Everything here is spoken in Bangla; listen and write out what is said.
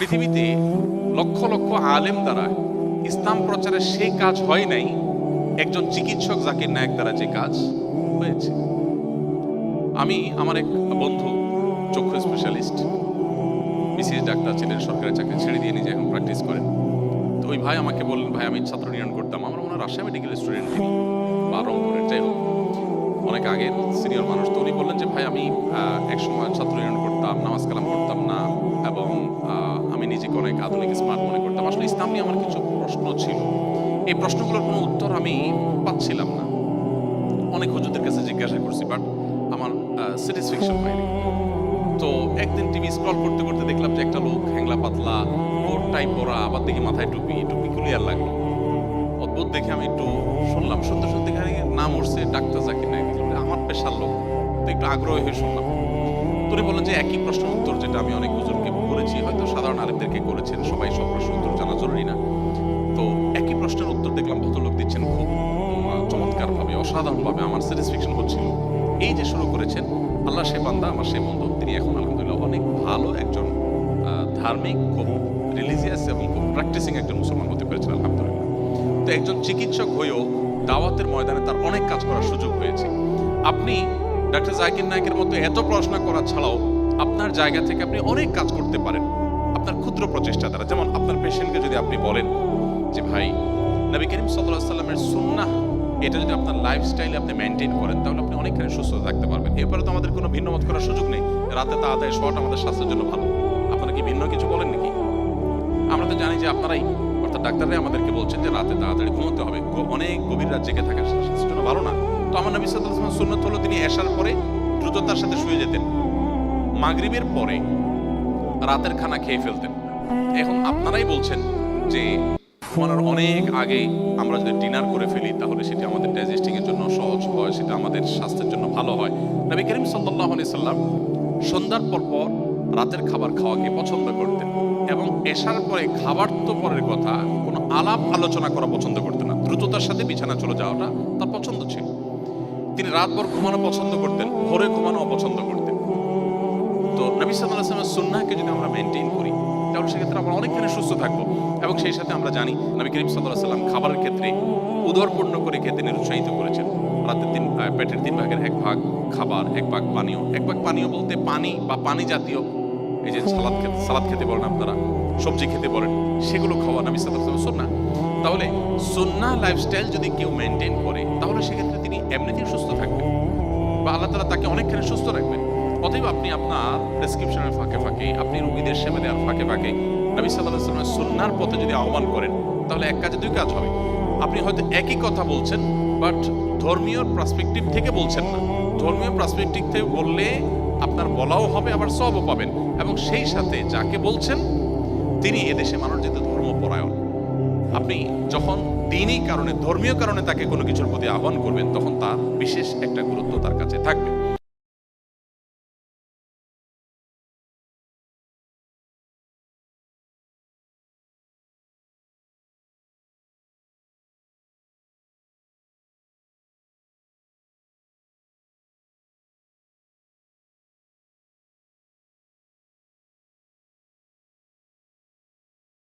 পৃথিবীতে লক্ষ লক্ষ আলেম দ্বারা ইসলাম প্রচারের সেই কাজ হয় নাই। একজন চিকিৎসক জাকির নায়ক দ্বারা যে কাজ হয়েছে। আমি আমার এক বন্ধু চক্ষু স্পেশালিস্ট বিসিএস ডাক্তার ছিলেন সরকারি চাকরি ছেড়ে দিয়ে নিজে এখন প্র্যাকটিস করেন। তো ওই ভাই আমাকে বললেন ভাই আমি ছাত্র নিয়ন করতাম। আমার মনে হয় রাজশাহী মেডিকেল স্টুডেন্ট তিনি বা রংপুরের যাই হোক। অনেক আগের সিনিয়র মানুষ তো উনি বললেন যে ভাই আমি আহ, এক সময় ছাত্র ইউনিয়ন করতাম নামাজ কালাম করতাম নিজেকে অনেক আধুনিক স্মার্ট মনে করতাম। আসলে ইসলাম নিয়ে আমার কিছু প্রশ্ন ছিল। এই প্রশ্নগুলোর কোনো উত্তর আমি পাচ্ছিলাম না। অনেক হুজুরদের কাছে জিজ্ঞাসা করছি বাট আমার স্যাটিসফ্যাকশন পাইনি তো একদিন টিভি স্ক্রল করতে করতে দেখলাম যে একটা লোক হ্যাংলা পাতলা কোট টাই পরা আবার দেখি মাথায় টুপি টুপি ক্লিয়ার লাগল। অদ্ভুত দেখে আমি একটু শুনলাম, শুনতে শুনতে নাম উঠছে, ডাক্তার জাকির নায়ক। আমার পেশার লোক। তো একটু আগ্রহী হয়ে শুনলাম। তো উনি বললেন যে একই প্রশ্নের উত্তর, যেটা আমি অনেক হুজুরকে করেছি, হয়তো সাধারণ আলেমদেরকে করেছেন, সবাই সব প্রশ্নের উত্তর জানা জরুরি না। তো একই প্রশ্নের উত্তর দেখলাম, ভদ্রলোক দিচ্ছেন খুব চমৎকার ভাবে অসাধারণ আমার স্যাটিসফ্যাকশন হচ্ছিল। এই যে শুরু করেছেন, আল্লাহ সে বান্দা, আমার সেই বন্ধু, তিনি এখন আলহামদুলিল্লাহ অনেক ভালো একজন ধার্মিক, খুব রিলিজিয়াস এবং খুব প্র্যাকটিসিং একজন মুসলমান হতে পেরেছেন, আলহামদুলিল্লাহ। তো একজন চিকিৎসক হয়েও দাওয়াতের ময়দানে তার অনেক কাজ করার সুযোগ হয়েছে। আপনি ডাক্তার জাকির নায়কের মতো এত পড়াশোনা করা ছাড়াও আপনার জায়গা থেকে আপনি অনেক কাজ করতে পারেন। আপনার ক্ষুদ্র প্রচেষ্টা দ্বারা। যেমন আপনার পেশেন্টকে যদি আপনি বলেন যে, ভাই, নবী করিম সাল্লাহ সাল্লামের সুন্নাহ, এটা যদি আপনার লাইফস্টাইলে আপনি মেনটেন করেন, তাহলে আপনি অনেকখানি সুস্থ থাকতে পারবেন। এরপরে তো আমাদের কোনো ভিন্ন মত করার সুযোগ নেই। রাতে তা আদায় শোয়াটা আমাদের স্বাস্থ্যের জন্য ভালো। আপনারা কি ভিন্ন কিছু বলেন নাকি? আমরা তো জানি যে আপনারাই, অর্থাৎ ডাক্তাররাই আমাদেরকে বলছেন যে, রাতে তাড়াতাড়ি ঘুমোতে হবে। অনেক গভীর রাত জেগে থাকা স্বাস্থ্যের জন্য ভালো না। তো আমার নবী আলাইহি সুন্নত হলো তিনি এশার পরে দ্রুততার সাথে শুয়ে যেতেন। মাগরিবের পরে রাতের খানা খেয়ে ফেলতেন। এখন আপনারাই বলছেন যে ঘুমানোর অনেক আগে আমরা যদি ডিনার করে ফেলি, তাহলে সেটি আমাদের ডাইজেস্টিং এর জন্য সহজ হয়, সেটা আমাদের স্বাস্থ্যের জন্য ভালো হয়। নবী করিম সাল্লাল্লাহু আলাইহি সাল্লাম সন্ধ্যার পর পর রাতের খাবার খাওয়াকে পছন্দ করতেন এবং এশার পরে খাবার তো পরের কথা, কোনো আলাপ আলোচনা করা পছন্দ করতেন না। দ্রুততার সাথে বিছানা চলে যাওয়াটা তার পছন্দ ছিল। তিনি রাত রাতভর ঘুমানো পছন্দ করতেন, ভোরে ঘুমানো অপছন্দ করতেন। তো নবী সাল্লাহ আসলামের সুন্নাহকে যদি আমরা মেনটেন করি, তাহলে সেক্ষেত্রে আমরা অনেকখানি সুস্থ থাকব। এবং সেই সাথে আমরা জানি, নবী করিম সাল্লাহ সাল্লাম খাবারের ক্ষেত্রে উদরপূর্ণ করে খেতে নিরুৎসাহিত করেছেন। রাতের তিন পেটের তিন ভাগের এক ভাগ খাবার, এক ভাগ পানীয়। এক ভাগ পানীয় বলতে পানি বা পানি জাতীয়, এই যে সালাদ খেতে সালাদ খেতে বলেন আপনারা, সবজি খেতে বলেন, সেগুলো খাওয়া নবী সাল্লাহ সাল্লাম সুন্না তাহলে সুন্না লাইফস্টাইল যদি কেউ মেনটেন করে, তাহলে সেক্ষেত্রে তিনি এমনিতেই সুস্থ থাকবেন। বা আল্লাহ তালা তাকে অনেকখানি সুস্থ রাখবেন। অতএব আপনি আপনার প্রেসক্রিপশনের ফাঁকে ফাঁকে, আপনি রোগীদের সেবা দেওয়ার ফাঁকে ফাঁকে নবী সাল্লাহ সাল্লামের পথে যদি আহ্বান করেন, তাহলে এক কাজে দুই কাজ হবে। আপনি হয়তো একই কথা বলছেন বাট ধর্মীয় পার্সপেক্টিভ থেকে বলছেন না। ধর্মীয় পার্সপেক্টিভ থেকে বললে আপনার বলাও হবে, আবার সবও পাবেন। এবং সেই সাথে যাকে বলছেন, তিনি এদেশে মানুষ যেতে ধর্মপরায়ণ, আপনি যখন দিনই কারণে, ধর্মীয় কারণে তাকে কোনো কিছুর প্রতি আহ্বান করবেন, তখন তার বিশেষ একটা গুরুত্ব তার কাছে থাকবে।